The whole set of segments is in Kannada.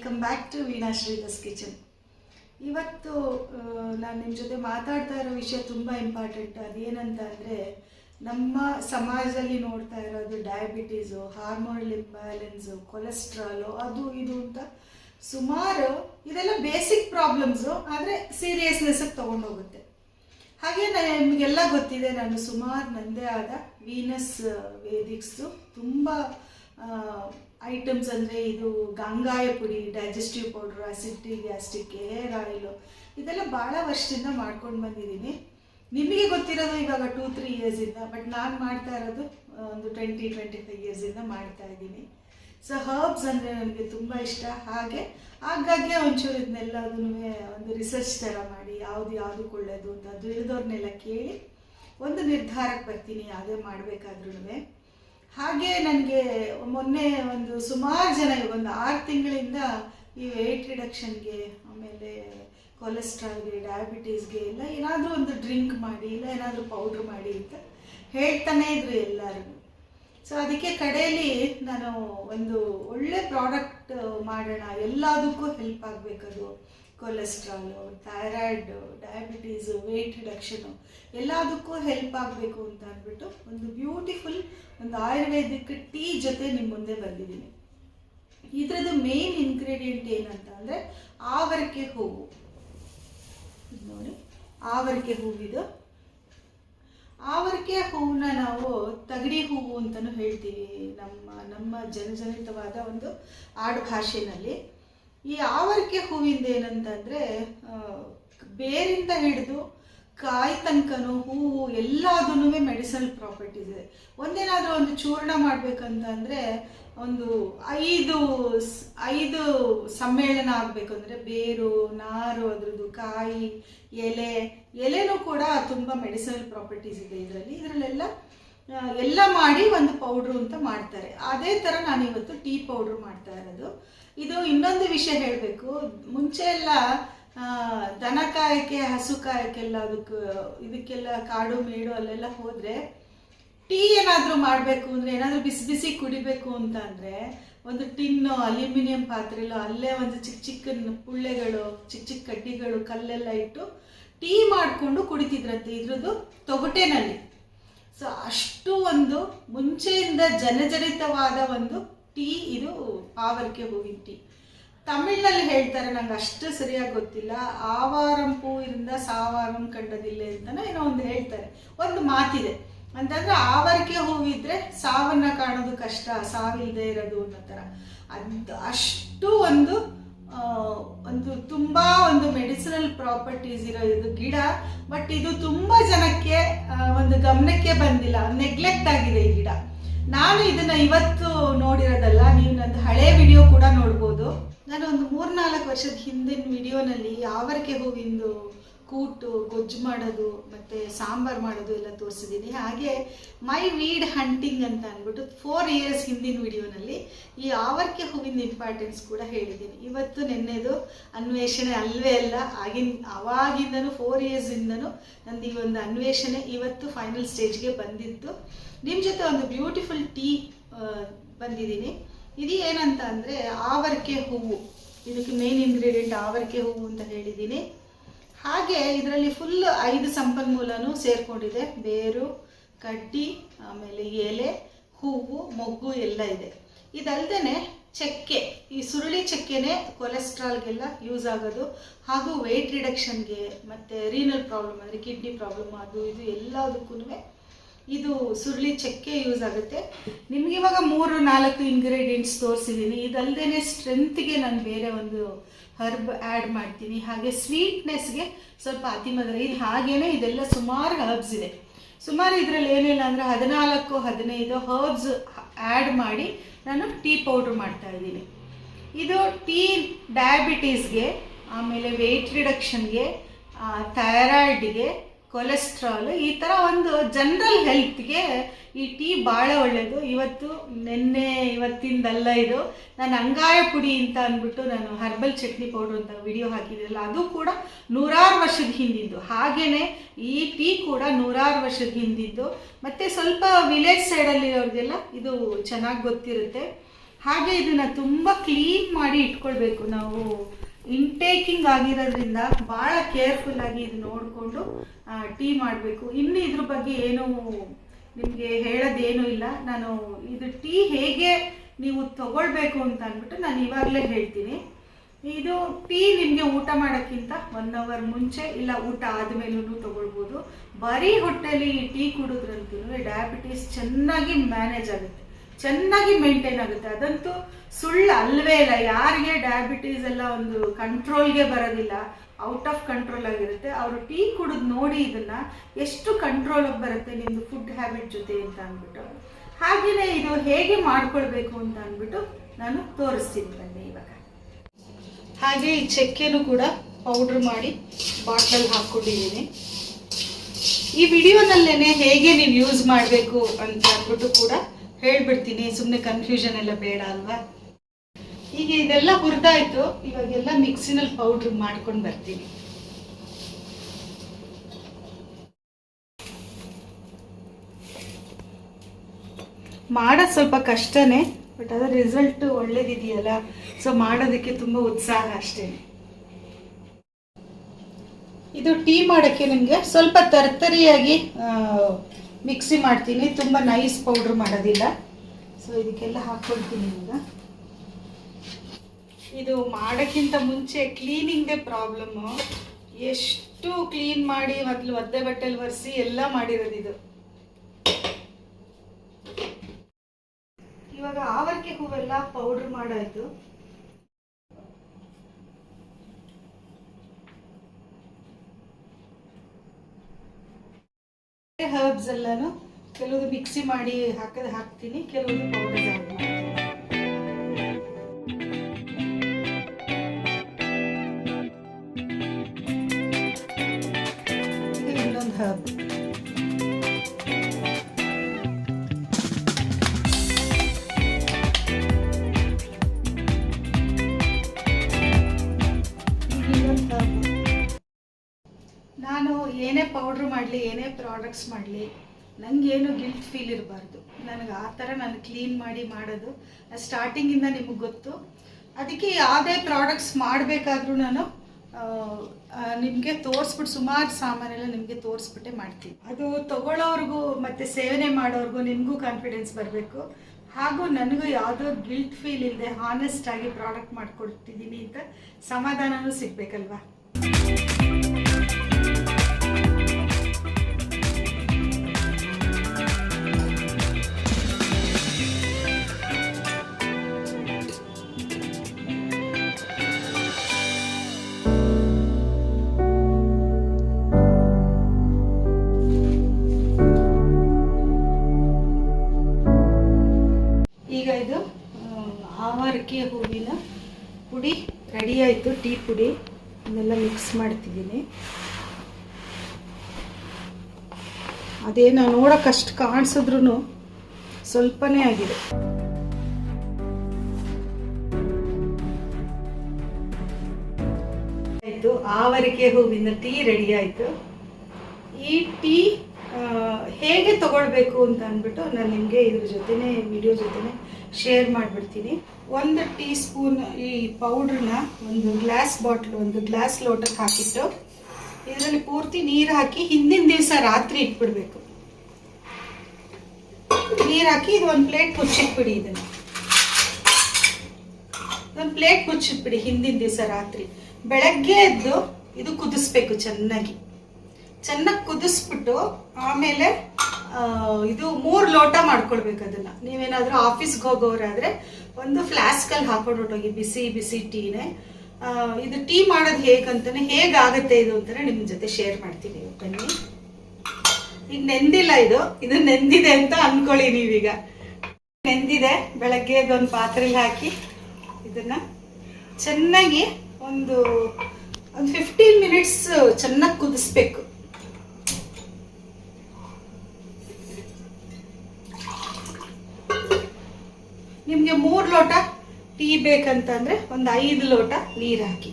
Welcome back to Veena Shridhar's kitchen ಇವತ್ತು ನಾನು ನಿಮ್ಮ ಜೊತೆ ಮಾತಾಡ್ತಾ ಇರೋ ವಿಷಯ ತುಂಬ ಇಂಪಾರ್ಟೆಂಟ್ ಅದೇನಂತ ಅಂದರೆ, ನಮ್ಮ ಸಮಾಜದಲ್ಲಿ ನೋಡ್ತಾ ಇರೋದು ಡಯಾಬಿಟೀಸು ಹಾರ್ಮೋನಲ್ ಇಂಬ್ಯಾಲೆನ್ಸು ಕೊಲೆಸ್ಟ್ರಾಲು ಅದು ಇದು ಅಂತ ಸುಮಾರು ಇದೆಲ್ಲ ಬೇಸಿಕ್ ಪ್ರಾಬ್ಲಮ್ಸು ಆದರೆ ಸೀರಿಯಸ್ನೆಸ್ಸಿಗೆ ತೊಗೊಂಡೋಗುತ್ತೆ. ಹಾಗೆ ನಿಮಗೆಲ್ಲ ಗೊತ್ತಿದೆ, ನಾನು ಸುಮಾರು ನಂದೇ ಆದ ವೀನಸ್ ವೇದಿಕ್ಸು ತುಂಬ ಐಟಮ್ಸ್ ಅಂದರೆ ಇದು ಗಂಗಾಯ ಪುಡಿ digestive powder acid gastric hair oil ಇದೆಲ್ಲ ಭಾಳ ವರ್ಷದಿಂದ ಮಾಡ್ಕೊಂಡು ಬಂದಿದ್ದೀನಿ. ನಿಮಗೆ ಗೊತ್ತಿರೋದು ಇವಾಗ ಟೂ ತ್ರೀ ಇಯರ್ಸಿಂದ ಬಟ್ ನಾನು ಮಾಡ್ತಾ ಇರೋದು ಒಂದು ಟ್ವೆಂಟಿ ಟ್ವೆಂಟಿ ಫೈವ್ ಇಯರ್ಸಿಂದ ಮಾಡ್ತಾ ಇದ್ದೀನಿ. ಸೊ ಹರ್ಬ್ಸ್ ಅಂದರೆ ನನಗೆ ತುಂಬ ಇಷ್ಟ. ಹಾಗೆ, ಹಾಗಾಗಿ ಒಂಚೂರು ಇದನ್ನೆಲ್ಲದೂ ಒಂದು ರಿಸರ್ಚ್ ಥರ ಮಾಡಿ, ಯಾವುದು ಯಾವುದಕ್ಕೆ ಒಳ್ಳೆಯದು ಅಂತ ಅದು ಇಳಿದವ್ರನ್ನೆಲ್ಲ ಕೇಳಿ, ಒಂದು ನಿರ್ಧಾರಕ್ಕೆ ಬರ್ತೀನಿ ಯಾವುದೇ ಮಾಡಬೇಕಾದ್ರೂ ಹಾಗೆ ನನಗೆ ಮೊನ್ನೆ ಒಂದು ಸುಮಾರು ಜನ ಒಂದು ಆರು ತಿಂಗಳಿಂದ ಈ ವೆಯ್ಟ್ ರಿಡಕ್ಷನ್ಗೆ ಆಮೇಲೆ ಕೊಲೆಸ್ಟ್ರಾಲ್ಗೆ ಡಯಾಬಿಟೀಸ್ಗೆ ಎಲ್ಲ ಏನಾದರೂ ಒಂದು ಡ್ರಿಂಕ್ ಮಾಡಿ, ಇಲ್ಲ ಏನಾದರೂ ಪೌಡ್ರ್ ಮಾಡಿ ಅಂತ ಹೇಳ್ತಾನೆ ಇದ್ರು ಎಲ್ಲರಿಗೂ. ಸೊ ಅದಕ್ಕೆ ಕಡೆಯಲ್ಲಿ ನಾನು ಒಂದು ಒಳ್ಳೆ ಪ್ರಾಡಕ್ಟ್ ಮಾಡೋಣ, ಎಲ್ಲದಕ್ಕೂ help ಆಗಬೇಕದು cholesterol thyroid diabetes weight reduction ಎಲ್ಲದಕ್ಕೂ ಹೆಲ್ಪ್ ಆಗಬೇಕು ಅಂತ ಅಂದ್ಬಿಟ್ಟು ಒಂದು ಬ್ಯೂಟಿಫುಲ್ ಒಂದು ಆಯುರ್ವೇದಿಕ್ ಟೀ ಜೊತೆ ನಿಮ್ಮ ಮುಂದೆ ಬಂದಿದ್ದೀನಿ. ಇದರದ್ದು ಮೇನ್ ಇನ್ಗ್ರೀಡಿಯೆಂಟ್ ಏನಂತ ಅಂದರೆ ಆವರಿಕೆ ಹೂವು. ನೋಡಿ, ಆವರಿಕೆ ಹೂವಿದು. ಆವರಿಕೆ ಹೂವನ್ನ ನಾವು ತಗಡಿ ಹೂವು ಅಂತಲೂ ಹೇಳ್ತೀವಿ ನಮ್ಮ ನಮ್ಮ ಜನಜನಿತವಾದ ಒಂದು ಆಡು ಭಾಷೆನಲ್ಲಿ ಈ ಆವರಿಕೆ ಹೂವಿಂದ ಏನಂತಂದರೆ ಬೇರಿಂದ ಹಿಡಿದು ಕಾಯಿ ತನಕನೂ ಹೂವು ಎಲ್ಲದೂ ಮೆಡಿಸನಲ್ ಪ್ರಾಪರ್ಟೀಸ್ ಇದೆ. ಒಂದೇನಾದರೂ ಒಂದು ಚೂರ್ಣ ಮಾಡಬೇಕಂತಂದರೆ, ಒಂದು ಐದು ಐದು ಸಮ್ಮೇಳನ ಆಗಬೇಕು ಅಂದರೆ ಬೇರು, ನಾರು, ಅದ್ರದ್ದು ಕಾಯಿ, ಎಲೆ, ಎಲೆನೂ ಕೂಡ ತುಂಬ ಮೆಡಿಸನಲ್ ಪ್ರಾಪರ್ಟೀಸ್ ಇದೆ ಇದರಲ್ಲಿ. ಇದರಲ್ಲೆಲ್ಲ ಎಲ್ಲ ಮಾಡಿ ಒಂದು ಪೌಡ್ರು ಅಂತ ಮಾಡ್ತಾರೆ. ಅದೇ ಥರ ನಾನು ಇವತ್ತು ಟೀ ಪೌಡ್ರು ಮಾಡ್ತಾ ಇರೋದು. ಇದು ಇನ್ನೊಂದು ವಿಷಯ ಹೇಳಬೇಕು. ಮುಂಚೆ ಎಲ್ಲ ದನ ಕಾಯಕ್ಕೆ, ಹಸು ಕಾಯಕ್ಕೆಲ್ಲ ಅದಕ್ಕೆ, ಇದಕ್ಕೆಲ್ಲ ಕಾಡು, ಮೇಡು ಅಲ್ಲೆಲ್ಲ ಹೋದರೆ ಟೀ ಏನಾದರೂ ಮಾಡಬೇಕು ಅಂದರೆ, ಏನಾದರೂ ಬಿಸಿ ಬಿಸಿ ಕುಡಿಬೇಕು ಅಂತ ಅಂದರೆ, ಒಂದು ಟಿನ್ನು, ಅಲ್ಯೂಮಿನಿಯಂ ಪಾತ್ರೆಲೋ, ಅಲ್ಲೇ ಒಂದು ಚಿಕ್ಕ ಚಿಕ್ಕ ಪುಳ್ಳೆಗಳು, ಚಿಕ್ಕ ಚಿಕ್ಕ ಕಡ್ಡಿಗಳು, ಕಲ್ಲೆಲ್ಲ ಇಟ್ಟು ಟೀ ಮಾಡಿಕೊಂಡು ಕುಡಿತಿದ್ರಂತೆ ಇದ್ರದ್ದು ತೊಗಟೆನಲ್ಲಿ. ಸೊ ಅಷ್ಟು ಒಂದು ಮುಂಚೆಯಿಂದ ಜನಜನಿತವಾದ ಒಂದು ಟೀ, ಇದು ಆವರಿಕೆ ಹೂವಿನ ಟೀ. ತಮಿಳ್ನಲ್ಲಿ ಹೇಳ್ತಾರೆ, ನಂಗೆ ಅಷ್ಟು ಸರಿಯಾಗಿ ಗೊತ್ತಿಲ್ಲ. ಆವಾರಂ ಹೂವಿನಿಂದ ಸಾವಾರಂ ಕಂಡದಿಲ್ಲ ಅಂತಾನೆ ಏನೋ ಒಂದು ಹೇಳ್ತಾರೆ. ಒಂದು ಮಾತಿದೆ. ಅಂತಂದ್ರೆ ಆವರಿಕೆ ಹೂವಿದ್ರೆ ಸಾವನ್ನ ಕಾಣೋದು ಕಷ್ಟ ಸಾವಿಲ್ಲದೆ ಇರೋದು ಅನ್ನೋ ಥರ. ಅದು ಅಷ್ಟು ಒಂದು ಒಂದು ತುಂಬಾ ಒಂದು ಮೆಡಿಸಿನಲ್ ಪ್ರಾಪರ್ಟೀಸ್ ಇರೋ ಇದು ಗಿಡ, ಬಟ್ ಇದು ತುಂಬಾ ಜನಕ್ಕೆ ಒಂದು ಗಮನಕ್ಕೆ ಬಂದಿಲ್ಲ. ನೆಗ್ಲೆಕ್ಟ್ ಆಗಿದೆ ಈ ಗಿಡ. ನಾನು ಇದನ್ನ ಇವತ್ತು ನೋಡಿರೋದಲ್ಲ, ನೀವು ನಂದು ಹಳೆ ವಿಡಿಯೋ ಕೂಡ ನೋಡ್ಬೋದು. ನಾನು ಒಂದು ಮೂರ್ನಾಲ್ಕು ವರ್ಷದ ಹಿಂದಿನ ವಿಡಿಯೋನಲ್ಲಿ ಯಾವರಿಕೆ ಹೂವಿಂದು ಕೂಟು, ಗೊಜ್ಜು ಮಾಡೋದು, ಮತ್ತು ಸಾಂಬಾರು ಮಾಡೋದು ಎಲ್ಲ ತೋರಿಸಿದ್ದೀನಿ. ಹಾಗೆ ಮೈ ವೀಡ್ ಹಂಟಿಂಗ್ ಅಂತ ಅಂದ್ಬಿಟ್ಟು ಫೋರ್ ಇಯರ್ಸ್ ಹಿಂದಿನ ವಿಡಿಯೋನಲ್ಲಿ ಈ ಆವರ್ಕೆ ಹೂವಿನ ಇಂಪಾರ್ಟೆನ್ಸ್ ಕೂಡ ಹೇಳಿದ್ದೀನಿ. ಇವತ್ತು ನೆನ್ನೆದು ಅನ್ವೇಷಣೆ ಅಲ್ವೇ ಅಲ್ಲ, ಆಗಿನ, ಅವಾಗಿಂದನೂ ಫೋರ್ ಇಯರ್ಸಿಂದನೂ ನಂದು ಈ ಒಂದು ಅನ್ವೇಷಣೆ ಇವತ್ತು ಫೈನಲ್ ಸ್ಟೇಜ್ಗೆ ಬಂದಿದ್ದು ನಿಮ್ಮ ಜೊತೆ ಒಂದು ಬ್ಯೂಟಿಫುಲ್ ಟೀ ಬಂದಿದ್ದೀನಿ. ಇದು ಏನಂತ ಅಂದರೆ ಆವರಿಕೆ ಹೂವು. ಇದಕ್ಕೆ ಮೇನ್ ಇಂಗ್ರೀಡಿಯೆಂಟ್ ಆವರಿಕೆ ಹೂವು ಅಂತ ಹೇಳಿದ್ದೀನಿ. ಹಾಗೆ ಇದರಲ್ಲಿ ಫುಲ್ ಐದು ಸಂಪನ್ಮೂಲನೂ ಸೇರಿಕೊಂಡಿದೆ. ಬೇರು, ಕಡ್ಡಿ, ಆಮೇಲೆ ಎಲೆ, ಹೂವು, ಮೊಗ್ಗು ಎಲ್ಲ ಇದೆ. ಇದಲ್ದೇ ಚಕ್ಕೆ. ಈ ಸುರುಳಿ ಚಕ್ಕೆನೇ ಕೊಲೆಸ್ಟ್ರಾಲ್ಗೆಲ್ಲ ಯೂಸ್ ಆಗೋದು. ಹಾಗೂ ವೆಯ್ಟ್ ರಿಡಕ್ಷನ್ಗೆ ಮತ್ತು ರೀನಲ್ ಪ್ರಾಬ್ಲಮ್ ಅಂದರೆ ಕಿಡ್ನಿ ಪ್ರಾಬ್ಲಮ್ ಅದು ಇದು ಎಲ್ಲದಕ್ಕೂ ಇದು ಸುರುಳಿ ಚಕ್ಕೆ ಯೂಸ್ ಆಗುತ್ತೆ. ನಿಮ್ಗೆ ಇವಾಗ ಮೂರು, ನಾಲ್ಕು ಇಂಗ್ರೀಡಿಯೆಂಟ್ಸ್ ತೋರಿಸಿದ್ದೀನಿ ಇದಲ್ದೇ ಸ್ಟ್ರೆಂತ್ಗೆ ನಾನು ಬೇರೆ ಒಂದು ಹರ್ಬ್ ಆ್ಯಡ್ ಮಾಡ್ತೀನಿ. ಹಾಗೆ ಸ್ವೀಟ್ನೆಸ್ಗೆ ಸ್ವಲ್ಪ ಅತಿಮಧುರ ಇದು ಹಾಗೇನೆ ಇದೆಲ್ಲ ಸುಮಾರು ಹರ್ಬ್ಸ್ ಇದೆ. ಸುಮಾರು ಇದರಲ್ಲಿ ಏನಿಲ್ಲ ಅಂದರೆ ಹದಿನಾಲ್ಕು, ಹದಿನೈದು ಹರ್ಬ್ಸ್ ಆ್ಯಡ್ ಮಾಡಿ ನಾನು ಟೀ ಪೌಡ್ರ್ ಮಾಡ್ತಾ ಇದ್ದೀನಿ. ಇದು ಟೀ ಡಯಾಬಿಟೀಸ್ಗೆ ಆಮೇಲೆ ವೆಯ್ಟ್ ರಿಡಕ್ಷನ್ಗೆ ಥೈರಾಯ್ಡ್ಗೆ ಕೊಲೆಸ್ಟ್ರಾಲ್, ಈ ಥರ ಒಂದು ಜನರಲ್ ಹೆಲ್ತ್ಗೆ ಈ ಟೀ ಭಾಳ ಒಳ್ಳೆಯದು ಇವತ್ತು ನಿನ್ನೆ ಇವತ್ತಿಂದಲ್ಲ ಇದು. ನಾನು ಅಂಗಾಯ ಪುಡಿ ಅಂತ ಅಂದ್ಬಿಟ್ಟು ನಾನು ಹರ್ಬಲ್ ಚಟ್ನಿ ಪೌಡರ್ ಅಂತ ವಿಡಿಯೋ ಹಾಕಿದ್ರಲ್ಲ ಅದು ಕೂಡ ನೂರಾರು ವರ್ಷದ ಹಿಂದಿದ್ದು. ಹಾಗೆಯೇ ಈ ಟೀ ಕೂಡ ನೂರಾರು ವರ್ಷದ ಹಿಂದಿದ್ದು. ಮತ್ತು ಸ್ವಲ್ಪ ವಿಲೇಜ್ ಸೈಡಲ್ಲಿರೋರಿಗೆಲ್ಲ ಇದು ಚೆನ್ನಾಗಿ ಗೊತ್ತಿರುತ್ತೆ. ಹಾಗೆ ಇದನ್ನ ತುಂಬ ಕ್ಲೀನ್ ಮಾಡಿ ಇಟ್ಕೊಳ್ಬೇಕು ನಾವು. ಇಂಟೇಕಿಂಗ್ ಆಗಿರೋದ್ರಿಂದ ಭಾಳ ಕೇರ್ಫುಲ್ ಆಗಿ ಇದು ನೋಡಿಕೊಂಡು ಟೀ ಮಾಡಬೇಕು. ಇನ್ನು ಇದ್ರ ಬಗ್ಗೆ ಏನು ನಿಮಗೆ ಹೇಳೋದೇನೂ ಇಲ್ಲ. ನಾನು ಇದು ಟೀ ಹೇಗೆ ನೀವು ತಗೊಳ್ಬೇಕು ಅಂತ ಅಂದ್ಬಿಟ್ಟು ನಾನು ಇವಾಗಲೇ ಹೇಳ್ತೀನಿ. ಇದು ಟೀ ನಿಮಗೆ ಊಟ ಮಾಡೋಕ್ಕಿಂತ ಒನ್ ಅವರ್ ಮುಂಚೆ ಇಲ್ಲ, ಊಟ ಆದಮೇಲೂ ತಗೊಳ್ಬೋದು. ಬರೀ ಹೊಟ್ಟೆಲಿ ಟೀ ಕುಡಿದ್ರಂತೂ ಡಯಾಬಿಟೀಸ್ ಚೆನ್ನಾಗಿ ಮ್ಯಾನೇಜ್ ಆಗುತ್ತೆ. ಚೆನ್ನಾಗಿ ಮೇಂಟೈನ್ ಆಗುತ್ತೆ. ಅದಂತೂ ಸುಳ್ಳು ಅಲ್ವೇ ಇಲ್ಲ. ಯಾರಿಗೆ ಡಯಾಬಿಟೀಸ್ ಎಲ್ಲ ಒಂದು ಕಂಟ್ರೋಲ್ಗೆ ಬರೋದಿಲ್ಲ ಔಟ್ ಆಫ್ ಕಂಟ್ರೋಲ್ ಆಗಿರುತ್ತೆ. ಅವರು ಟೀ ಕುಡಿದು ನೋಡಿ ಇದನ್ನ ಎಷ್ಟು ಕಂಟ್ರೋಲ್ ಬರುತ್ತೆ ನಿಮ್ದು ಫುಡ್ ಹ್ಯಾಬಿಟ್ ಜೊತೆ ಅಂತ ಅಂದ್ಬಿಟ್ಟು. ಹಾಗೆಯೇ ಇದು ಹೇಗೆ ಮಾಡ್ಕೊಳ್ಬೇಕು ಅಂತ ಅಂದ್ಬಿಟ್ಟು ನಾನು ತೋರಿಸ್ತೀನಿ ಬನ್ನಿ ಇವಾಗ. ಹಾಗೆ ಈ ಚಕ್ಕೆನೂ ಕೂಡ ಪೌಡ್ರ್ ಮಾಡಿ ಬಾಟ್ಲಲ್ಲಿ ಹಾಕ್ಕೊಂಡಿದ್ದೀನಿ. ಈ ವಿಡಿಯೋನಲ್ಲೇನೆ ಹೇಗೆ ನೀವು ಯೂಸ್ ಮಾಡಬೇಕು ಅಂತ ಅಂದ್ಬಿಟ್ಟು ಕೂಡ ಹೇಳ್ಬಿಡ್ತೀನಿ ಸುಮ್ಮನೆ ಕನ್ಫ್ಯೂಷನ್ ಎಲ್ಲ ಬೇಡ ಅಲ್ವಾ? ಈಗ ಇದೆಲ್ಲ ಹುರಿದಾಯ್ತು, ಇವಾಗೆಲ್ಲ ಮಿಕ್ಸಿನಲ್ಲಿ ಪೌಡ್ರ್ ಮಾಡ್ಕೊಂಡು ಬರ್ತೀನಿ. ಮಾಡೋದು ಸ್ವಲ್ಪ ಕಷ್ಟನೇ ಬಟ್ ಅದರ ರಿಸಲ್ಟ್ ಒಳ್ಳೇದಿದೆಯಲ್ಲ ಸೊ ಮಾಡೋದಕ್ಕೆ ತುಂಬ ಉತ್ಸಾಹ ಅಷ್ಟೇ. ಇದು ಟೀ ಮಾಡೋಕ್ಕೆ ನನಗೆ ಸ್ವಲ್ಪ ತರ್ತರಿಯಾಗಿ ಮಿಕ್ಸಿ ಮಾಡ್ತೀನಿ. ತುಂಬ ನೈಸ್ ಪೌಡ್ರ್ ಮಾಡೋದಿಲ್ಲ. ಸೊ ಇದಕ್ಕೆಲ್ಲ ಹಾಕ್ಕೊಳ್ತೀನಿ ಈಗ. ಇದು ಮಾಡೋಕ್ಕಿಂತ ಮುಂಚೆ ಕ್ಲೀನಿಂಗ್ದೇ ಪ್ರಾಬ್ಲಮ್ಮು ಎಷ್ಟು ಕ್ಲೀನ್ ಮಾಡಿ ಮೊದಲು ಒದ್ದೆ ಬಟ್ಟೆಲಿ ಒರೆಸಿ ಎಲ್ಲ ಮಾಡಿರೋದು ಇದು. ಇವಾಗ ಆವರ್ಕೆ ಹೂವೆಲ್ಲ ಪೌಡ್ರ್ ಮಾಡಾಯ್ತು. ಹರ್ಬ್ಸ್ ಎಲ್ಲಾನು ಕೆಲವೊಂದು ಮಿಕ್ಸಿ ಮಾಡಿ ಹಾಕದ್ ಹಾಕ್ತೀನಿ ಕೆಲವೊಂದು ಪೌಡರ್ ನಾನು ಏನೇ ಪೌಡ್ರ್ ಮಾಡಲಿ, ಏನೇ ಪ್ರಾಡಕ್ಟ್ಸ್ ಮಾಡಲಿ ನನಗೇನು ಗಿಲ್ಟ್ ಫೀಲ್ ಇರಬಾರ್ದು. ನನಗೆ ಆ ಥರ ನಾನು ಕ್ಲೀನ್ ಮಾಡಿ ಮಾಡೋದು ಸ್ಟಾರ್ಟಿಂಗಿಂದ ನಿಮಗೆ ಗೊತ್ತು. ಅದಕ್ಕೆ ಯಾವುದೇ ಪ್ರಾಡಕ್ಟ್ಸ್ ಮಾಡಬೇಕಾದ್ರೂ ನಾನು ನಿಮಗೆ ತೋರಿಸ್ಬಿಟ್ಟು ಸುಮಾರು ಸಾಮಾನೆಲ್ಲ ನಿಮಗೆ ತೋರಿಸ್ಬಿಟ್ಟೆ ಮಾಡ್ತೀನಿ. ಅದು ತಗೊಳ್ಳೋರ್ಗೂ ಮತ್ತು ಸೇವನೆ ಮಾಡೋರ್ಗೂ ನಿಮಗೂ ಕಾನ್ಫಿಡೆನ್ಸ್ ಬರಬೇಕು. ಹಾಗೂ ನನಗೂ ಯಾವುದೋ ಗಿಲ್ಟ್ ಫೀಲ್ ಇಲ್ಲದೆ ಹಾನೆಸ್ಟ್ ಆಗಿ ಪ್ರಾಡಕ್ಟ್ ಮಾಡ್ಕೊಡ್ತಿದ್ದೀನಿ ಅಂತ ಸಮಾಧಾನವೂ ಸಿಗ್ಬೇಕಲ್ವಾ? ಪುಡಿ ರೆಡಿ ಆಯಿತು, ಟೀ ಪುಡಿ. ಇದನ್ನೆಲ್ಲ ಮಿಕ್ಸ್ ಮಾಡ್ತಿದ್ದೀನಿ. ಅದೇನೋ ನೋಡೋಕ್ಕಷ್ಟು ಕಾಣಿಸಿದ್ರು ಸ್ವಲ್ಪನೇ ಆಗಿದೆ. ಆಯಿತು, ಆವರಿಕೆ ಹೂವಿನ ಟೀ ರೆಡಿ ಆಯಿತು. ಈ ಟೀ ಹೇಗೆ ತಗೊಳ್ಬೇಕು ಅಂತ ಅಂದ್ಬಿಟ್ಟು ನಾನು ನಿಮಗೆ ಇದ್ರ ಜೊತೆನೆ ವಿಡಿಯೋ ಜೊತೆನೆ ಶೇರ್ ಮಾಡಿಬಿಡ್ತೀನಿ. ಒಂದು ಟೀ ಸ್ಪೂನ್ ಈ ಪೌಡ್ರನ್ನ ಒಂದು ಗ್ಲಾಸ್ ಬಾಟ್ಲು ಒಂದು ಗ್ಲಾಸ್ ಲೋಟಕ್ಕೆ ಹಾಕಿಟ್ಟು ಇದರಲ್ಲಿ ಪೂರ್ತಿ ನೀರು ಹಾಕಿ ಹಿಂದಿನ ದಿವಸ ರಾತ್ರಿ ಇಟ್ಬಿಡ್ಬೇಕು. ನೀರು ಹಾಕಿ ಇದು ಒಂದು ಪ್ಲೇಟ್ ಮುಚ್ಚಿಟ್ಬಿಡಿ ಇದನ್ನು. ಒಂದು ಪ್ಲೇಟ್ ಮುಚ್ಚಿಟ್ಬಿಡಿ ಹಿಂದಿನ ದಿವಸ ರಾತ್ರಿ. ಬೆಳಗ್ಗೆ ಎದ್ದು ಇದು ಕುದಿಸ್ಬೇಕು ಚೆನ್ನಾಗಿ. ಚೆನ್ನಾಗಿ ಕುದಿಸ್ಬಿಟ್ಟು ಆಮೇಲೆ ಇದು ಮೂರು ಲೋಟ ಮಾಡ್ಕೊಳ್ಬೇಕು ಅದನ್ನ. ನೀವೇನಾದ್ರೂ ಆಫೀಸ್ಗೆ ಹೋಗೋರಾದ್ರೆ ಒಂದು ಫ್ಲಾಸ್ಕಲ್ಲಿ ಹಾಕೊಂಡು ಹೊಟ್ಟೋಗಿ ಬಿಸಿ ಬಿಸಿ ಟೀನೇ. ಇದು ಟೀ ಮಾಡೋದು ಹೇಗಂತಾನೆ ಹೇಗಾಗತ್ತೆ ಇದು ಅಂತಾನೆ ನಿಮ್ಮ ಜೊತೆ ಶೇರ್ ಮಾಡ್ತೀನಿ ಬನ್ನಿ. ಈಗ ನೆಂದಿಲ್ಲ ಇದು. ಇದು ನೆಂದಿದೆ ಅಂತ ಅನ್ಕೊಳ್ಳಿ ನೀವೀಗ. ನೆಂದಿದೆ. ಬೆಳಗ್ಗೆ ಒಂದು ಪಾತ್ರೆಲಿ ಹಾಕಿ ಇದನ್ನ ಚೆನ್ನಾಗಿ ಒಂದು ಒಂದು ಫಿಫ್ಟೀನ್ ಮಿನಿಟ್ಸ್ ಚೆನ್ನಾಗಿ ಕುದಿಸ್ಬೇಕು. ನಿಮಗೆ ಮೂರು ಲೋಟ ಟೀ ಬೇಕಂತಂದ್ರೆ ಒಂದು ಐದು ಲೋಟ ನೀರು ಹಾಕಿ.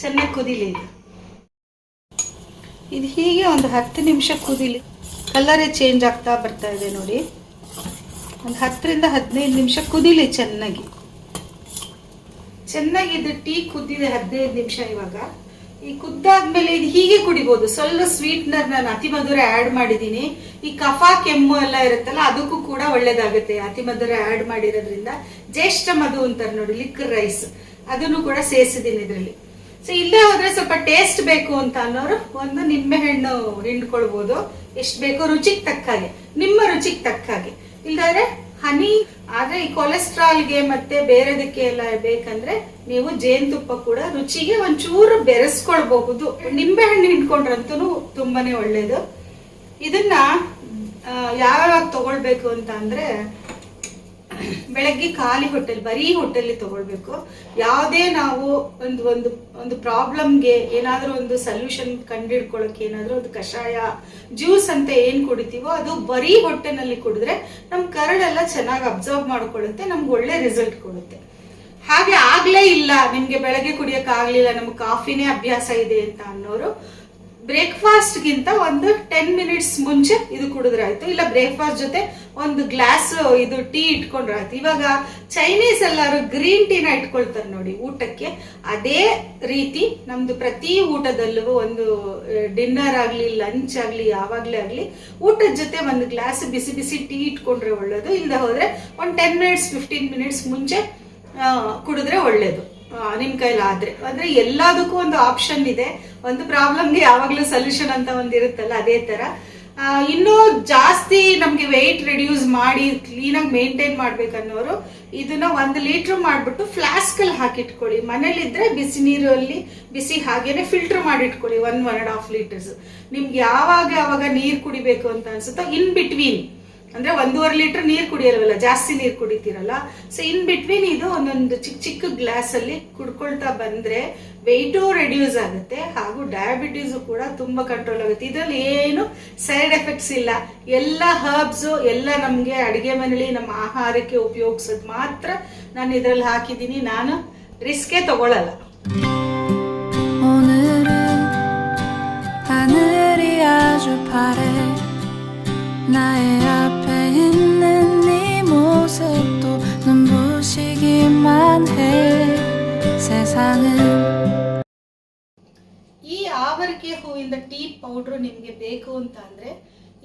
ಚೆನ್ನಾಗಿ ಕುದಿಲಿ ಇದು. ಇದು ಹೀಗೆ ಒಂದು ಹತ್ತು ನಿಮಿಷ ಕುದಿಲಿ. ಕಲರೇ ಚೇಂಜ್ ಆಗ್ತಾ ಬರ್ತಾ ಇದೆ ನೋಡಿ. ಒಂದು ಹತ್ತರಿಂದ ಹದಿನೈದು ನಿಮಿಷ ಕುದಿಲಿ ಚೆನ್ನಾಗಿ. ಚೆನ್ನಾಗಿ ಇದು ಟೀ ಕುದ್ದಿದೆ ಹದಿನೈದು ನಿಮಿಷ ಇವಾಗ. ಈ ಕುದ್ದಾದ್ಮೇಲೆ ಇದು ಹೀಗೆ ಕುಡಿಬಹುದು ಸ್ವಲ್ಪ ಸ್ವೀಟ್ನರ್ ನಾನು ಅತಿ ಮಧುರ ಆಡ್ ಮಾಡಿದೀನಿ ಈ ಕಫ, ಕೆಮ್ಮು ಎಲ್ಲ ಇರುತ್ತಲ್ಲ, ಅದಕ್ಕೂ ಕೂಡ ಒಳ್ಳೇದಾಗುತ್ತೆ. ಅತಿ ಮಧುರ ಆಡ್ ಮಾಡಿರೋದ್ರಿಂದ ಜ್ಯೇಷ್ಠ ಮಧು ಅಂತಾರೆ ನೋಡಿ ಲಿಕ್ಕರ್ ರೈಸ್ ಅದನ್ನು ಕೂಡ ಸೇರಿಸಿದೀನಿ ಇದರಲ್ಲಿ. ಸೊ ಇಲ್ಲೇ ಹೋದ್ರೆ ಸ್ವಲ್ಪ ಟೇಸ್ಟ್ ಬೇಕು ಅಂತ ಅನ್ನೋರು ಒಂದು ನಿಂಬೆ ಹಣ್ಣು ಹಿಂಡ್ಕೊಳ್ಬಹುದು ಎಷ್ಟು ಬೇಕೋ ರುಚಿಗೆ ತಕ್ಕ ಹಾಗೆ ನಿಮ್ಮ ರುಚಿಗೆ ತಕ್ಕ ಹಾಗೆ ಹನಿ, ಆದ್ರೆ ಈ ಕೊಲೆಸ್ಟ್ರಾಲ್ಗೆ ಮತ್ತೆ ಬೇರೆದಕ್ಕೆ ಎಲ್ಲ ಬೇಕಂದ್ರೆ ನೀವು ಜೇನುತುಪ್ಪ ಕೂಡ ರುಚಿಗೆ ಒಂಚೂರು ಬೆರೆಸ್ಕೊಳ್ಬಹುದು. ನಿಂಬೆ ಹಣ್ಣು ಹಿಡ್ಕೊಂಡ್ರಂತೂ ತುಂಬಾನೇ ಒಳ್ಳೇದು. ಇದನ್ನ ಯಾವ್ಯಾವಾಗ ಯಾವಾಗ ತಗೊಳ್ಬೇಕು ಅಂತ ಅಂದ್ರೆ ಬೆಳಗ್ಗೆ ಖಾಲಿ ಹೊಟ್ಟೆಲ್, ಬರೀ ಹೊಟ್ಟೆಲಿ ತಗೊಳ್ಬೇಕು. ಯಾವುದೇ ನಾವು ಒಂದು ಒಂದು ಒಂದು ಪ್ರಾಬ್ಲಮ್ಗೆ ಏನಾದರೂ ಒಂದು ಸೊಲ್ಯೂಷನ್ ಕಂಡಿಡ್ಕೊಳ್ಳೋಕೆ ಏನಾದರೂ ಒಂದು ಕಷಾಯ, ಜ್ಯೂಸ್ ಅಂತ ಏನು ಕುಡಿತೀವೋ ಅದು ಬರೀ ಹೊಟ್ಟೆನಲ್ಲಿ ಕುಡಿದ್ರೆ ನಮ್ಮ ಕರಳೆಲ್ಲ ಚೆನ್ನಾಗಿ ಅಬ್ಸರ್ವ್ ಮಾಡ್ಕೊಳ್ಳುತ್ತೆ, ನಮ್ಗೆ ಒಳ್ಳೆ ರಿಸಲ್ಟ್ ಕೊಡುತ್ತೆ. ಹಾಗೆ ಆಗ್ಲೇ ಇಲ್ಲ, ನಿಮ್ಗೆ ಬೆಳಗ್ಗೆ ಕುಡಿಯಕ್ ಆಗ್ಲಿಲ್ಲ, ನಮ್ಗೆ ಕಾಫಿನೇ ಅಭ್ಯಾಸ ಇದೆ ಅಂತ ಅನ್ನೋರು ಬ್ರೇಕ್ಫಾಸ್ಟ್ ಗಿಂತ ಒಂದು ಟೆನ್ ಮಿನಿಟ್ಸ್ ಮುಂಚೆ ಇದು ಕುಡಿದ್ರೆ ಆಯ್ತು ಇಲ್ಲ, ಬ್ರೇಕ್ಫಾಸ್ಟ್ ಜೊತೆ ಒಂದು ಗ್ಲಾಸ್ ಇದು ಟೀ ಇಟ್ಕೊಂಡ್ರೆ ಆಯ್ತು ಇವಾಗ ಚೈನೀಸ್ ಎಲ್ಲರೂ ಗ್ರೀನ್ ಟೀನ ಇಟ್ಕೊಳ್ತಾರೆ ನೋಡಿ ಊಟಕ್ಕೆ. ಅದೇ ರೀತಿ ನಮ್ದು ಪ್ರತಿ ಊಟದಲ್ಲೂ ಒಂದು ಡಿನ್ನರ್ ಆಗ್ಲಿ ಲಂಚ್ ಆಗ್ಲಿ, ಯಾವಾಗ್ಲೇ ಆಗ್ಲಿ ಊಟದ ಜೊತೆ ಒಂದು ಗ್ಲಾಸ್ ಬಿಸಿ ಬಿಸಿ ಟೀ ಇಟ್ಕೊಂಡ್ರೆ ಒಳ್ಳೇದು. ಇಂದ ಹೋದ್ರೆ ಒಂದು ಟೆನ್ ಮಿನಿಟ್ಸ್, ಫಿಫ್ಟೀನ್ ಮಿನಿಟ್ಸ್ ಮುಂಚೆ ಕುಡಿದ್ರೆ ಒಳ್ಳೇದು. ನಿಮ್ ಆದ್ರೆ. ಅಂದ್ರೆ ಎಲ್ಲದಕ್ಕೂ ಒಂದು ಆಪ್ಷನ್ ಇದೆ. ಒಂದು ಪ್ರಾಬ್ಲಮ್ಗೆ ಯಾವಾಗ್ಲೂ ಸೊಲ್ಯೂಷನ್ ಅಂತ ಒಂದು ಇರುತ್ತಲ್ಲ, ಅದೇ ತರ. ಇನ್ನೂ ಜಾಸ್ತಿ ನಮ್ಗೆ ವೆಯ್ಟ್ ರೆಡ್ಯೂಸ್ ಮಾಡಿ ಕ್ಲೀನಾಗಿ ಮೇಂಟೈನ್ ಮಾಡ್ಬೇಕನ್ನೋರು ಇದನ್ನ ಒಂದು ಲೀಟ್ರ್ ಮಾಡ್ಬಿಟ್ಟು ಫ್ಲಾಸ್ಕ್ ಅಲ್ಲಿ ಹಾಕಿಟ್ಕೊಳ್ಳಿ. ಮನೇಲಿದ್ರೆ ಬಿಸಿ ನೀರಲ್ಲಿ ಬಿಸಿ ಹಾಗೇನೆ filter ಮಾಡಿಟ್ಕೊಳ್ಳಿ one one and half litres ನಿಮ್ಗೆ ಯಾವಾಗ ಯಾವಾಗ ನೀರ್ ಕುಡಿಬೇಕು ಅಂತ ಅನ್ಸುತ್ತೋ ಇನ್ ಬಿಟ್ವೀನ್ ಅಂದ್ರೆ ಒಂದೂವರೆ ಲೀಟರ್ ನೀರ್ ಕುಡಿಯಲ್ವಲ್ಲ, ಜಾಸ್ತಿ ನೀರ್ ಕುಡಿತೀರಲ್ಲ. ಸೊ ಇನ್ ಬಿಟ್ವೀನ್ ಇದು ಒಂದೊಂದು ಚಿಕ್ಕ ಚಿಕ್ಕ ಗ್ಲಾಸ್ ಅಲ್ಲಿ ಕುಡ್ಕೊಳ್ತಾ ಬಂದ್ರೆ ವೆಯ್ಟು ರೆಡ್ಯೂಸ್ ಆಗುತ್ತೆ, ಹಾಗೂ ಡಯಾಬಿಟೀಸ್ ಕೂಡ ತುಂಬಾ ಕಂಟ್ರೋಲ್ ಆಗುತ್ತೆ. ಇದರಲ್ಲಿ ಏನು ಸೈಡ್ ಎಫೆಕ್ಟ್ಸ್ ಇಲ್ಲ. ಎಲ್ಲ ಹರ್ಬ್ಸ್ ಎಲ್ಲ ನಮ್ಗೆ ಅಡಿಗೆ ಮನೇಲಿ ನಮ್ಮ ಆಹಾರಕ್ಕೆ ಉಪಯೋಗಿಸೋದು ಮಾತ್ರ ನಾನು ಇದರಲ್ಲಿ ಹಾಕಿದ್ದೀನಿ. ನಾನು ರಿಸ್ಕೇ ತಗೊಳಲ್ಲ. 나의 앞에 있는 네 모습도 눈부시기만 해 세상은 ಈ ಆವರಿಕೆ ಹೂವಿಂದ ಟೀ ಪೌಡ್ರ್ ನಿಮಗೆ ಬೇಕು ಅಂತ ಅಂದರೆ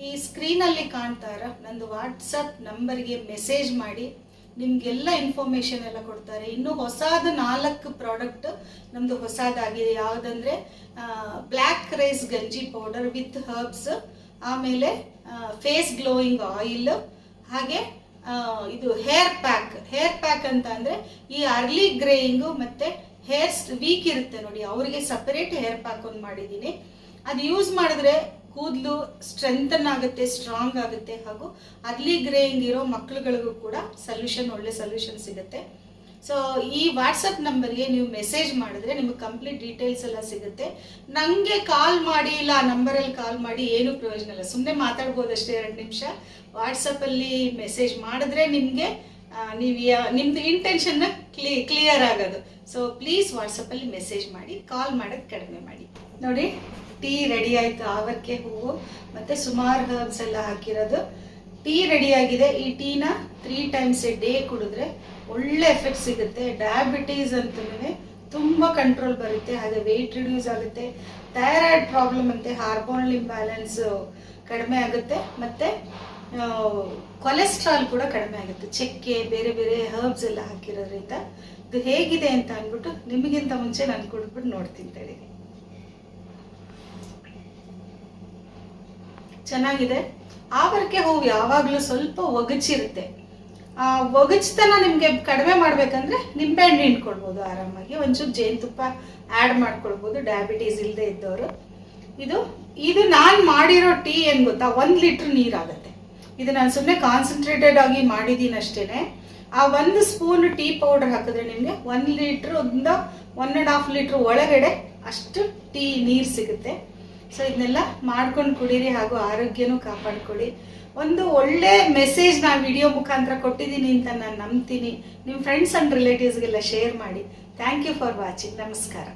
ಈ ಸ್ಕ್ರೀನಲ್ಲಿ ಕಾಣ್ತಾ ಇರೋ ನಂದು ವಾಟ್ಸಪ್ ನಂಬರ್ಗೆ ಮೆಸೇಜ್ ಮಾಡಿ ನಿಮಗೆಲ್ಲ ಇನ್ಫಾರ್ಮೇಷನ್ ಎಲ್ಲ ಕೊಡ್ತಾರೆ ಇನ್ನು ಹೊಸದು ನಾಲ್ಕು ಪ್ರಾಡಕ್ಟ್ ನಮ್ಮದು ಹೊಸದಾಗಿದೆ ಯಾವುದಂದ್ರೆ ಬ್ಲ್ಯಾಕ್ ರೈಸ್ ಗಂಜಿ ಪೌಡರ್ ವಿತ್ ಹರ್ಬ್ಸ್ ಆಮೇಲೆ ಫೇಸ್ ಗ್ಲೋಯಿಂಗ್ ಆಯಿಲ್ ಹಾಗೆ ಇದು ಹೇರ್ ಪ್ಯಾಕ್ ಹೇರ್ ಪ್ಯಾಕ್ ಅಂತ ಅಂದರೆ ಈ ಅರ್ಲಿ ಗ್ರೇಯಿಂಗು ಮತ್ತೆ ಹೇರ್ ವೀಕ್ ಇರುತ್ತೆ ನೋಡಿ. ಅವರಿಗೆ ಸಪರೇಟ್ ಹೇರ್ ಪ್ಯಾಕ್ ಒಂದು ಮಾಡಿದ್ದೀನಿ. ಅದು ಯೂಸ್ ಮಾಡಿದ್ರೆ ಕೂದಲು ಸ್ಟ್ರೆಂಥನ್ ಆಗುತ್ತೆ ಸ್ಟ್ರಾಂಗ್ ಆಗುತ್ತೆ ಹಾಗೂ ಅರ್ಲಿ ಗ್ರೇಯಿಂಗ್ ಇರೋ ಮಕ್ಕಳುಗಳಿಗೂ ಕೂಡ ಸೊಲ್ಯೂಷನ್ ಒಳ್ಳೆ ಸೊಲ್ಯೂಷನ್ ಸಿಗುತ್ತೆ. ಸೊ ಈ ವಾಟ್ಸಪ್ ನಂಬರ್ಗೆ ನೀವು ಮೆಸೇಜ್ ಮಾಡಿದ್ರೆ ನಿಮಗೆ ಕಂಪ್ಲೀಟ್ ಡೀಟೇಲ್ಸ್ ಎಲ್ಲ ಸಿಗುತ್ತೆ. ನನಗೆ ಕಾಲ್ ಮಾಡಿ ಇಲ್ಲ ಆ ನಂಬರಲ್ಲಿ ಕಾಲ್ ಮಾಡಿ ಏನು ಪ್ರಯೋಜನ ಇಲ್ಲ. ಸುಮ್ಮನೆ ಮಾತಾಡ್ಬೋದು ಅಷ್ಟೇ ಎರಡು ನಿಮಿಷ. ವಾಟ್ಸಪ್ಪಲ್ಲಿ ಮೆಸೇಜ್ ಮಾಡಿದ್ರೆ ನಿಮಗೆ ನೀವು ನಿಮ್ದು ಇಂಟೆನ್ಷನ್ನ ಕ್ಲಿ ಕ್ಲಿಯರ್ ಆಗೋದು. ಸೊ ಪ್ಲೀಸ್ ವಾಟ್ಸಪ್ಪಲ್ಲಿ ಮೆಸೇಜ್ ಮಾಡಿ ಕಾಲ್ ಮಾಡೋದು ಕಡಿಮೆ ಮಾಡಿ. ನೋಡಿ ಟೀ ರೆಡಿ ಆಯಿತು. ಆವರ್ಕೆ ಹೂವು, ಮತ್ತು ಸುಮಾರು ಹರ್ಬ್ಸ್ ಎಲ್ಲ ಹಾಕಿರೋದು. ಟೀ ರೆಡಿ ಆಗಿದೆ. ಈ ಟೀನ ತ್ರೀ ಟೈಮ್ಸ್ ಎ ಡೇ ಕುಡಿದ್ರೆ ಒಳ್ಳೆ ಎಫೆಕ್ಟ್ ಸಿಗುತ್ತೆ. ಡಯಾಬಿಟೀಸ್ ಅಂತೂ ತುಂಬ ಕಂಟ್ರೋಲ್ ಬರುತ್ತೆ. ಹಾಗೆ ವೆಯ್ಟ್ ರಿಡ್ಯೂಸ್ ಆಗುತ್ತೆ. ಥೈರಾಯ್ಡ್ ಪ್ರಾಬ್ಲಮ್ ಅಂತೆ ಹಾರ್ಮೋನಲ್ ಇಂಬ್ಯಾಲೆನ್ಸ್ ಕಡಿಮೆ ಆಗುತ್ತೆ. ಮತ್ತು ಕೊಲೆಸ್ಟ್ರಾಲ್ ಕೂಡ ಕಡಿಮೆ ಆಗುತ್ತೆ. ಚಕ್ಕೆ, ಬೇರೆ ಬೇರೆ ಹರ್ಬ್ಸ್ ಎಲ್ಲ ಹಾಕಿರೋದ್ರಿಂದ ಇದು ಹೇಗಿದೆ ಅಂತ ಅಂದ್ಬಿಟ್ಟು ನಿಮಗಿಂತ ಮುಂಚೆ ನಾನು ಕೊಟ್ಬಿಟ್ಟು ನೋಡ್ತೀನಿ ತಡಿ. ಚೆನ್ನಾಗಿದೆ. ಆವರಕ್ಕೆ ಹೂವು ಯಾವಾಗಲೂ ಸ್ವಲ್ಪ ಒಗಚಿರುತ್ತೆ. ಒಗಚ್ತನ ನಿಮಗೆ ಕಡಿಮೆ ಮಾಡ್ಬೇಕಂದ್ರೆ ನಿಂಬೆಹಣ್ಣು ಹಿಂಡ್ಕೊಳ್ಬೋದು ಆರಾಮಾಗಿ. ಒಂಚೂರು ಜೇನುತುಪ್ಪ ಆ್ಯಡ್ ಮಾಡ್ಕೊಳ್ಬೋದು ಡಯಾಬಿಟೀಸ್ ಇಲ್ಲದೆ ಇದ್ದವರು. ಇದು ಇದು ನಾನು ಮಾಡಿರೋ ಟೀ ಏನು ಗೊತ್ತಾ? ಒಂದು ಲೀಟ್ರ್ ನೀರಾಗುತ್ತೆ. ಇದು ನಾನು ಸುಮ್ಮನೆ ಕಾನ್ಸಂಟ್ರೇಟೆಡ್ ಆಗಿ ಮಾಡಿದ್ದೀನಿ ಅಷ್ಟೇ ಆ ಒಂದು ಸ್ಪೂನ್ ಟೀ ಪೌಡರ್ ಹಾಕಿದ್ರೆ ನಿಮಗೆ ಒಂದು ಲೀಟ್ರ್ ಒಂದು ಒನ್ ಆ್ಯಂಡ್ ಹಾಫ್ ಲೀಟ್ರ್ ಒಳಗಡೆ ಅಷ್ಟು ಟೀ ನೀರು ಸಿಗುತ್ತೆ. ಸೊ ಇದನ್ನೆಲ್ಲ ಮಾಡ್ಕೊಂಡು ಕುಡೀರಿ ಹಾಗೂ ಆರೋಗ್ಯನೂ ಕಾಪಾಡ್ಕೊಳ್ಳಿ. ಒಂದು ಒಳ್ಳೆ ಮೆಸೇಜ್ ನಾನು ವಿಡಿಯೋ ಮುಖಾಂತರ ಕೊಟ್ಟಿದ್ದೀನಿ ಅಂತ ನಾನು ನಂಬ್ತೀನಿ. ನಿಮ್ಮ ಫ್ರೆಂಡ್ಸ್ ಆ್ಯಂಡ್ ರಿಲೇಟಿವ್ಸ್ಗೆಲ್ಲ ಶೇರ್ ಮಾಡಿ. ಥ್ಯಾಂಕ್ ಯು ಫಾರ್ ವಾಚಿಂಗ್ ನಮಸ್ಕಾರ.